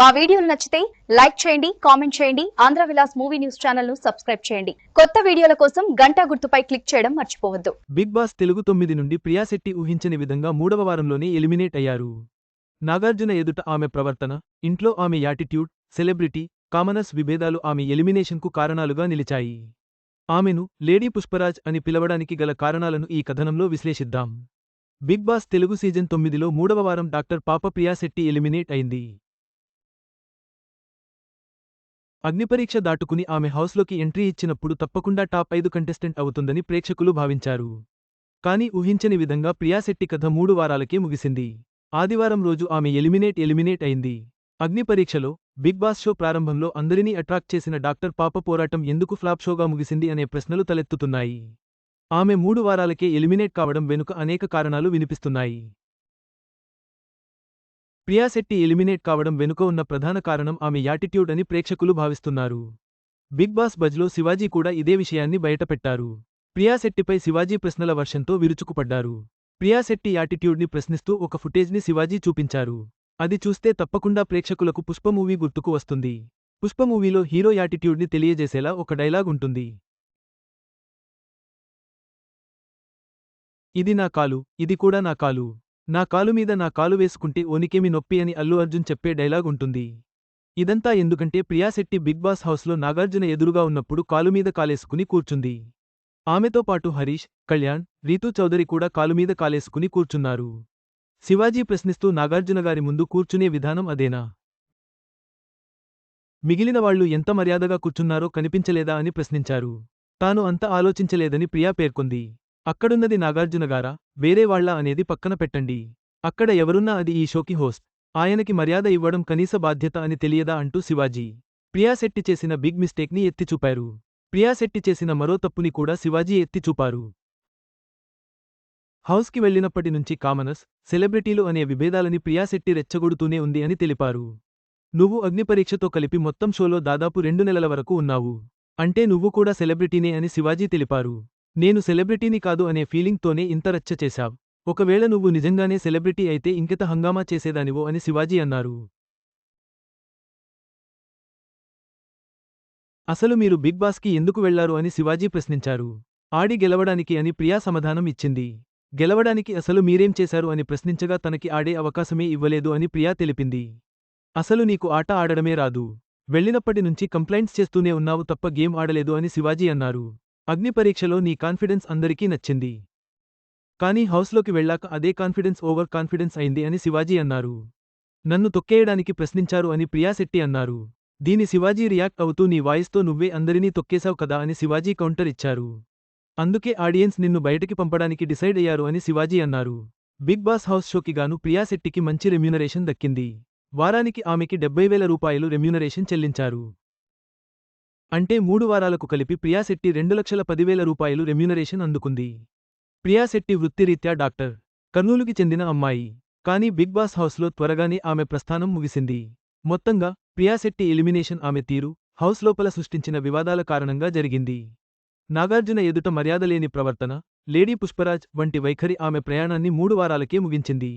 మా వీడియోలు నచ్చితే లైక్ చేయండి కామెంట్ చేయండి ఆంధ్ర విలాస్ మూవీ న్యూస్ ఛానల్ను సబ్స్క్రైబ్ చేయండి. కొత్త వీడియోల కోసం గంటా గుర్తుపై క్లిక్ చేయడం మర్చిపోవద్దు. బిగ్ బాస్ తెలుగు తొమ్మిది నుండి ప్రియాశెట్టి ఊహించని విధంగా మూడవ వారంలోనే ఎలిమినేట్ అయ్యారు. నాగార్జున ఎదుట ఆమె ప్రవర్తన ఇంట్లో ఆమె యాటిట్యూడ్ సెలబ్రిటీ కామనర్స్ విభేదాలు ఆమె ఎలిమినేషన్కు కారణాలుగా నిలిచాయి. ఆమెను లేడీ పుష్పరాజ్ అని పిలవడానికి గల కారణాలను ఈ కథనంలో విశ్లేషిద్దాం. బిగ్ బాస్ తెలుగు సీజన్ తొమ్మిదిలో మూడవ వారం డాక్టర్ పాప ప్రియాశెట్టి ఎలిమినేట్ అయింది. అగ్నిపరీక్ష దాటుకుని ఆమె హౌస్లోకి ఎంట్రీ ఇచ్చినప్పుడు తప్పకుండా టాప్ ఐదు కంటెస్టెంట్ అవుతుందని ప్రేక్షకులు భావించారు. కానీ ఊహించని విధంగా ప్రియాశెట్టి కథ మూడు వారాలకే ముగిసింది. ఆదివారం రోజు ఆమె ఎలిమినేట్ ఎలిమినేట్ అయింది. అగ్నిపరీక్షలో బిగ్ బాస్ షో ప్రారంభంలో అందరినీ అట్రాక్ట్ చేసిన డాక్టర్ పాప పోరాటం ఎందుకు ఫ్లాప్ షోగా ముగిసింది అనే ప్రశ్నలు తలెత్తుతున్నాయి. ఆమె మూడు వారాలకే ఎలిమినేట్ కావడం వెనుక అనేక కారణాలు వినిపిస్తున్నాయి. ప్రియాశెట్టి ఎలిమినేట్ కావడం వెనుక ఉన్న ప్రధాన కారణం ఆమె యాటిట్యూడ్ అని ప్రేక్షకులు భావిస్తున్నారు. బిగ్ బాస్ బజ్లో శివాజీ కూడా ఇదే విషయాన్ని బయటపెట్టారు. ప్రియాశెట్టిపై శివాజీ ప్రశ్నల వర్షంతో విరుచుకుపడ్డారు. ప్రియాశెట్టి యాటిట్యూడ్ని ప్రశ్నిస్తూ ఒక ఫుటేజ్ని శివాజీ చూపించారు. అది చూస్తే తప్పకుండా ప్రేక్షకులకు పుష్ప మూవీ గుర్తుకు వస్తుంది. పుష్ప మూవీలో హీరో యాటిట్యూడ్ని తెలియజేసేలా ఒక డైలాగ్ ఉంటుంది. ఇది నా కాలు ఇది కూడా నా కాలు. నా కాలుమీద నా కాలు వేసుకుంటే ఓనికేమి నొప్పి అని అల్లు అర్జున్ చెప్పే డైలాగ్ ఉంటుంది. ఇదంతా ఎందుకంటే ప్రియాశెట్టి బిగ్ బాస్ హౌస్లో నాగార్జున ఎదురుగా ఉన్నప్పుడు కాలుమీద కాలేసుకుని కూర్చుంది. ఆమెతో పాటు హరీష్ కళ్యాణ్ రీతూ చౌదరి కూడా కాలుమీద కాలేసుకుని కూర్చున్నారు. శివాజీ ప్రశ్నిస్తూ నాగార్జునగారి ముందు కూర్చునే విధానం అదేనా? మిగిలిన వాళ్ళు ఎంత మర్యాదగా కూర్చున్నారో కనిపించలేదా అని ప్రశ్నించారు. తాను అంత ఆలోచించలేదని ప్రియా పేర్కొంది. అక్కడున్నది నాగార్జునగారా వేరేవాళ్ళా అనేది పక్కన పెట్టండి. అక్కడ ఎవరున్నా అది ఈ షోకి హోస్ట్. ఆయనకి మర్యాద ఇవ్వడం కనీస బాధ్యత అని తెలియదా అంటూ శివాజీ. ప్రియాశెట్టి చేసిన బిగ్ మిస్టేక్ని ఎత్తిచూపారు ప్రియాశెట్టి చేసిన మరో తప్పుని కూడా శివాజీ ఎత్తిచూపారు హౌస్కి వెళ్ళినప్పటి నుంచి కామనస్ సెలబ్రిటీలు అనే విభేదాలని ప్రియాశెట్టి రెచ్చగొడుతూనే ఉంది అని తెలిపారు. నువ్వు అగ్నిపరీక్షతో కలిపి మొత్తం షోలో దాదాపు రెండు నెలల వరకు ఉన్నావు. అంటే నువ్వు కూడా సెలబ్రిటీనే అని శివాజీ తెలిపారు. నేను సెలబ్రిటీని కాదు అనే ఫీలింగ్తోనే ఇంత రచ్చ చేశావ్. ఒకవేళ నువ్వు నిజంగానే సెలబ్రిటీ అయితే ఇంకెత హంగామా చేసేదానివో అని శివాజీ అన్నారు. అసలు మీరు బిగ్ బాస్కి ఎందుకు వెళ్ళారు అని శివాజీ ప్రశ్నించారు. ఆడి గెలవడానికి అని ప్రియా సమాధానం ఇచ్చింది. గెలవడానికి అసలు మీరేం చేశారు అని ప్రశ్నించగా తనకి ఆడే అవకాశమే ఇవ్వలేదు అని ప్రియా తెలిపింది. అసలు నీకు ఆట ఆడడమే రాదు. వెళ్ళినప్పటి నుంచి కంప్లైంట్స్ చేస్తూనే ఉన్నావు తప్ప గేమ్ ఆడలేదు అని శివాజీ అన్నారు. అగ్నిపరీక్షలో నీ కాన్ఫిడెన్స్ అందరికీ నచ్చింది. కానీ హౌస్లోకి వెళ్ళాక అదే కాన్ఫిడెన్స్ ఓవర్ కాన్ఫిడెన్స్ అయింది అని శివాజీ అన్నారు. నన్ను తొక్కేయడానికి ప్రశ్నించారు అని ప్రియాశెట్టి అన్నారు. దీని శివాజీ రియాక్ట్ అవుతూ నీ వాయిస్తో నువ్వే అందరినీ తొక్కేశావు కదా అని శివాజీ కౌంటర్ ఇచ్చారు. అందుకే ఆడియన్స్ నిన్ను బయటకి పంపడానికి డిసైడ్ అయ్యారు అని శివాజీ అన్నారు. బిగ్ బాస్ హౌస్ షోకి గాను ప్రియాశెట్టికి మంచి రెమ్యూనరేషన్ దక్కింది. వారానికి ఆమెకి డెబ్బై వేల రూపాయలు రెమ్యూనరేషన్ చెల్లించారు. అంటే మూడు వారాలకు కలిపి ప్రియాశెట్టి రెండు లక్షల పదివేల రూపాయలు రెమ్యూనరేషన్ అందుకుంది. ప్రియాశెట్టి వృత్తిరీత్యా డాక్టర్. కర్నూలుకి చెందిన అమ్మాయి. కానీ బిగ్ బాస్ హౌస్లో త్వరగానే ఆమె ప్రస్థానం ముగిసింది. మొత్తంగా ప్రియాశెట్టి ఎలిమినేషన్ ఆమె తీరు హౌస్ లోపల సృష్టించిన వివాదాల కారణంగా జరిగింది. నాగార్జున ఎదుట మర్యాదలేని ప్రవర్తన లేడీ పుష్పరాజ్ వంటి వైఖరి ఆమె ప్రయాణాన్ని మూడు వారాలకే ముగించింది.